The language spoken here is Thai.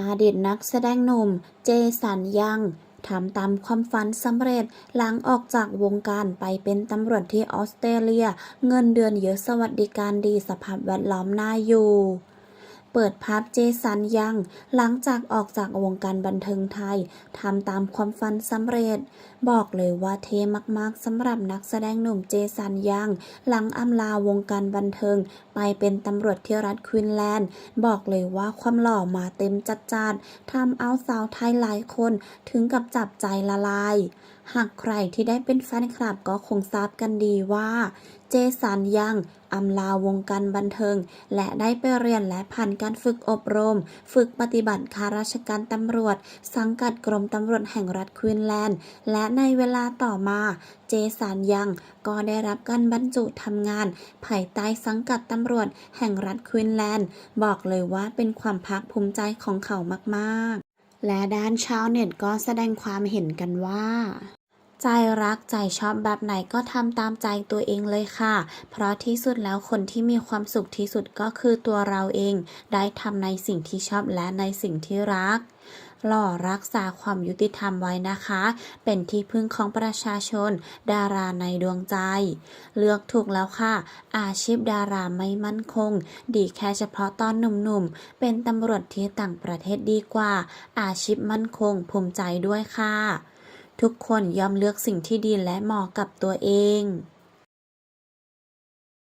อดีตนักแสดงหนุ่มเจสันยังทำตามความฝันสำเร็จหลังออกจากวงการไปเป็นตำรวจที่ออสเตรเลีย เงินเดือนเยอะสวัสดิการดีสภาพแวดล้อมน่าอยู่ เปิดภาพเจสันยัง หลังจากออกจากวงการบันเทิงไทยทำตามความฝันสำเร็จ บอกเลยว่าเท่มากๆสำหรับนักแสดงหนุ่มเจสันยัง หลังอำลาวงการบันเทิง ไปเป็นตำรวจที่รัฐควีนแลนด์ บอกเลยว่าความหล่อมาเต็มจัดจานทำเอาสาวไทยหลายคนถึงกับจับใจละลาย หากใครที่ได้เป็นแฟนคลับก็คงทราบกันดีว่า เจสันยังอำลาวงการบันเทิง และได้ไปเรียนและผ่านการฝึกอบรม ฝึกปฏิบัติข้าราชการตำรวจ สังกัดกรมตำรวจแห่งรัฐควีนแลนด์ และในเวลาต่อมา เจสันยังก็ได้รับการบรรจุทำงาน ภายใต้สังกัดตำรวจแห่งรัฐควีนแลนด์ บอกเลยว่าเป็นความภาคภูมิใจของเขามาก ๆ และด้านชาวเน็ตก็แสดงความเห็นกันว่า ใจรักใจชอบแบบไหนก็ทำตามใจตัวเองเลยค่ะ เพราะที่สุดแล้วคนที่มีความสุขที่สุดก็คือตัวเราเอง ได้ทำในสิ่งที่ชอบและในสิ่งที่รักหล่อรักษาความยุติธรรมไว้นะคะ เป็นที่พึ่งของประชาชน ดาราในดวงใจ เลือกถูกแล้วค่ะ อาชีพดาราไม่มั่นคง ดีแค่เฉพาะตอนหนุ่มๆ เป็นตำรวจที่ต่างประเทศดีกว่า อาชีพมั่นคงภูมิใจด้วยค่ะ ทุกคนย่อมเลือกสิ่งที่ดีและเหมาะกับตัวเอง